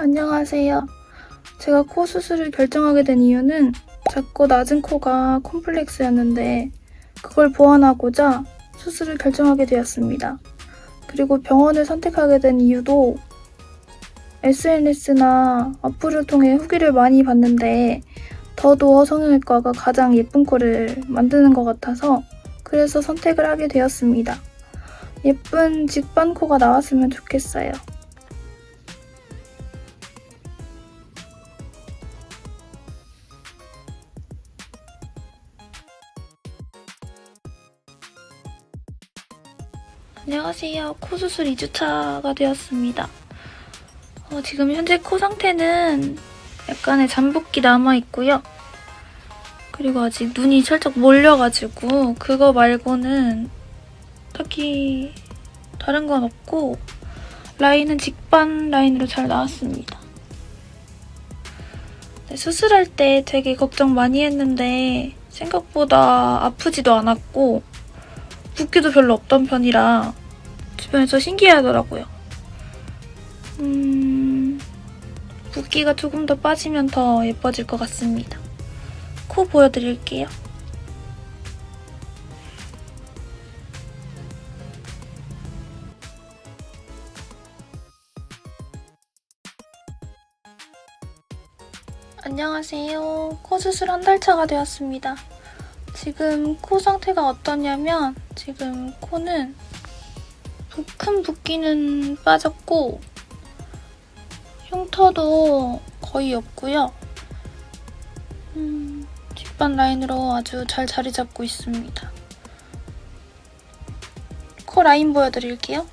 안녕하세요. 제가 코 수술을 결정하게 된 이유는 작고 낮은 코가 콤플렉스였는데 그걸 보완하고자 수술을 결정하게 되었습니다. 그리고 병원을 선택하게 된 이유도 SNS나 어플을 통해 후기를 많이 봤는데 더도어 성형외과가 가장 예쁜 코를 만드는 것 같아서 그래서 선택을 하게 되었습니다. 예쁜 직반 코가 나왔으면 좋겠어요. 안녕하세요. 코 수술 2주차가 되었습니다. 어, 지금 현재 코 상태는 약간의 잠복기 남아 있고요. 그리고 아직 눈이 살짝 몰려가지고 그거 말고는 딱히 다른 건 없고 라인은 직반 라인으로 잘 나왔습니다. 네, 수술할 때 되게 걱정 많이 했는데 생각보다 아프지도 않았고 붓기도 별로 없던 편이라 주변에서 신기해하더라고요. 음, 붓기가 조금 더 빠지면 더 예뻐질 것 같습니다. 코 보여드릴게요. 안녕하세요. 코 수술 한 달 차가 되었습니다. 지금 코 상태가 어떠냐면 지금 코는 부- 큰 붓기는 빠졌고 흉터도 거의 없고요. 음, 뒷반 라인으로 아주 잘 자리 잡고 있습니다. 코 라인 보여드릴게요.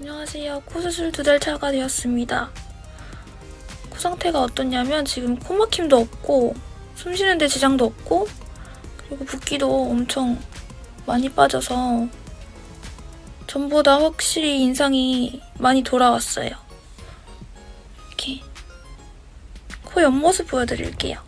안녕하세요. 코 수술 두 달 차가 되었습니다. 코 상태가 어떠냐면 지금 코 막힘도 없고 숨 쉬는데 지장도 없고 그리고 붓기도 엄청 많이 빠져서 전보다 확실히 인상이 많이 돌아왔어요. 이렇게 코 옆모습 보여드릴게요.